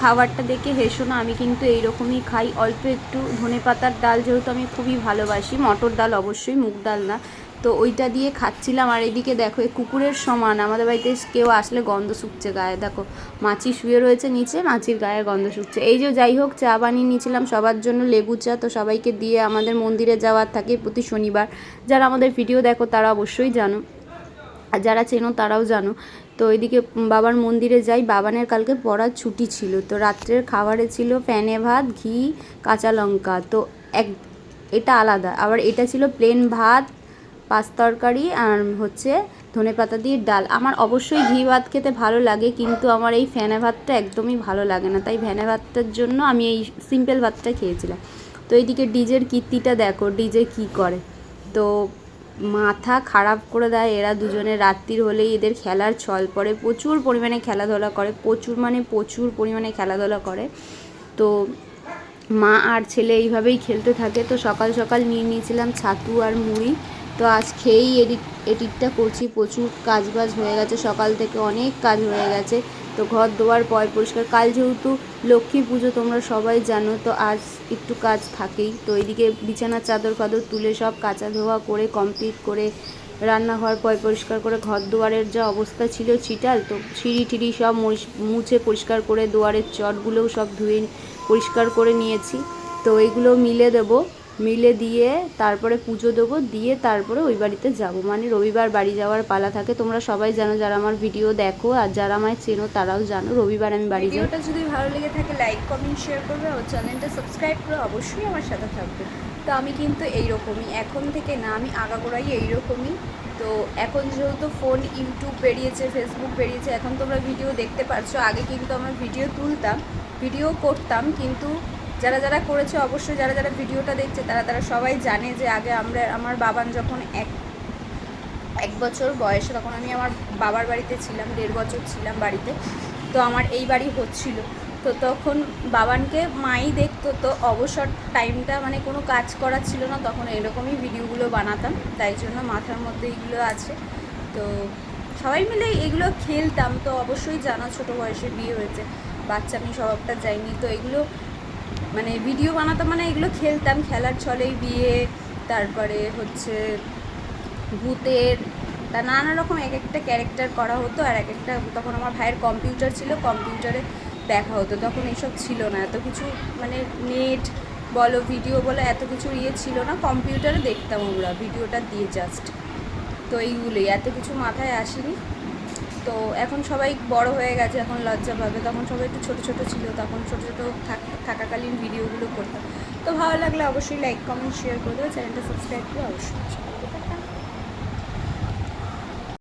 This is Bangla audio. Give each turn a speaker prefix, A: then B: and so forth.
A: খাবারটা দেখে হেসো না আমি কিন্তু এইরকমই খাই। অল্প একটু ধনে পাতার ডাল যেহেতু আমি খুবই ভালোবাসি, মটর ডাল অবশ্যই, মুগ ডাল না। তো ওইটা দিয়ে খাচ্ছিলাম। আর এদিকে দেখো, এই কুকুরের সমান। আমাদের বাড়িতে কেউ আসলে গন্ধ শুকছে গায়ে। দেখো, মাছি শুয়ে রয়েছে নিচে, মাছির গায়ে গন্ধ শুকছে। এই যে যাই হোক, চা বানিয়ে নিয়েছিলাম সবার জন্য লেবু চা। তো সবাইকে দিয়ে আমাদের মন্দিরে যাওয়ার থাকে প্রতি শনিবার। যারা আমাদের ভিডিও দেখো, তারা অবশ্যই জানো। আর যারা চেনো, তারাও জানো। তো ওইদিকে বাবার মন্দিরে যাই, বাবানের কালকে পড়ার ছুটি ছিল। তো রাত্রের খাবারে ছিল ফ্যানে ভাত, ঘি, কাঁচা লঙ্কা। তো এক, এটা আলাদা। আবার এটা ছিল প্লেন ভাত, পাঁচ তরকারি আর হচ্ছে ধনে পাতা দিয়ে ডাল। আমার অবশ্যই ঘি ভাত খেতে ভালো লাগে, কিন্তু আমার এই ফ্যানে ভাতটা একদমই ভালো লাগে না। তাই ফ্যানে ভাতটার জন্য আমি এই সিম্পল ভাতটা খেয়েছিলাম। তো এইদিকে ডিজের কীর্তিটা দেখো, ডিজে কী করে? তো মাথা খারাপ করে দেয়। এরা দুজনে রাত্রির হলেই এদের খেলার ছল পড়ে। প্রচুর পরিমাণে খেলাধুলা করে। প্রচুর মানে প্রচুর পরিমাণে খেলাধুলা করে। তো মা আর ছেলে এইভাবেই খেলতে থাকে। তো সকাল সকাল নিয়ে নিয়েছিলাম ছাতু আর মুড়ি। তো আজ খেয়েই এডিট, এডিটটা করছি। প্রচুর কাজ বাজ হয়ে গেছে। সকাল থেকে অনেক কাজ হয়ে গেছে। তো ঘর দোয়ার পয় পরিষ্কার। কাল যেহেতু লক্ষ্মী পুজো, তোমরা সবাই জানো, তো আজ একটু কাজ থাকেই। তো এইদিকে বিছানার চাদর ফাদর তুলে সব কাচা ধোয়া করে কমপ্লিট করে রান্নাঘর পয় পরিষ্কার করে, ঘর দুয়ারের যা অবস্থা ছিল ছিটাল তো সিঁড়ি টিড়ি সব মুছে পরিষ্কার করে দুয়ারের চটগুলোও সব ধুয়ে পরিষ্কার করে নিয়েছি। তো এইগুলো মিলে দেবো। মিলে দিয়ে তারপরে পুজো দেবো, দিয়ে তারপরে ওই বাড়িতে যাব। মানে রবিবার বাড়ি যাওয়ার পালা থাকে। তোমরা সবাই জানো, যারা আমার ভিডিও দেখো আর যারা আমায় চেনো তারাও জানো, রবিবার আমি বাড়ি যাই।
B: ভিডিওটা যদি ভালো লেগে থাকে লাইক কমেন্ট শেয়ার করবে আর চ্যানেলটা সাবস্ক্রাইব করে অবশ্যই আমার সাথে থাকবে। তো আমি কিন্তু এইরকমই, এখন থেকে না, আমি আগাগোড়াই এইরকমই। তো এখন যেহেতু ফোন ইউটিউব বেরিয়েছে ফেসবুক বেরিয়েছে, এখন তোমরা ভিডিও দেখতে পারছ। আগে কিন্তু আমার ভিডিও তুলতাম ভিডিও করতাম, কিন্তু যারা যারা করেছে, অবশ্যই যারা যারা ভিডিওটা দেখছে, তারা তারা সবাই জানে যে আগে আমরা, আমার বাবান যখন এক এক বছর বয়সে, তখন আমি আমার বাবার বাড়িতে ছিলাম, দেড় বছর ছিলাম বাড়িতে। তো আমার এই বাড়ি হচ্ছিল। তো তখন বাবানকে মাই দেখতো, তো অবসর টাইমটা মানে কোনো কাজ করার ছিল না, তখন এরকমই ভিডিওগুলো বানাতাম। তাই জন্য মাথার মধ্যে এইগুলো আছে। তো সবাই মিলে এগুলো খেলতাম। তো অবশ্যই জানা, ছোটো বয়সে বিয়ে হয়েছে, বাচ্চা আমি স্বভাবটা যাইনি তো এগুলো মানে ভিডিও বানাতাম মানে এগুলো খেলতাম, খেলার ছলেই বিয়ে, তারপরে হচ্ছে ভূতের, তা নানা রকম এক একটা ক্যারেক্টার করা হতো আর এক একটা, তখন আমার ভাইয়ের কম্পিউটার ছিল কম্পিউটারে দেখা হতো। তখন এইসব ছিল না, এত কিছু মানে নেট বলো ভিডিও বলো, এত কিছু ইয়ে ছিল না। কম্পিউটারে দেখতাম আমরা ভিডিওটা দিয়ে জাস্ট তো এইগুলোই, এত কিছু মাথায় আসেনি। তো এখন সবাই বড় হয়ে গেছে, এখন লজ্জা পাবে। তখন সবাই একটু ছোটো ছোটো ছিল, তখন ছোটো ছোটো থাক- থাকাকালীন ভিডিওগুলো করতাম। তো ভালো লাগলে অবশ্যই লাইক কমেন্ট শেয়ার করে দেবে। চ্যানেলটা সাবস্ক্রাইব করে অবশ্যই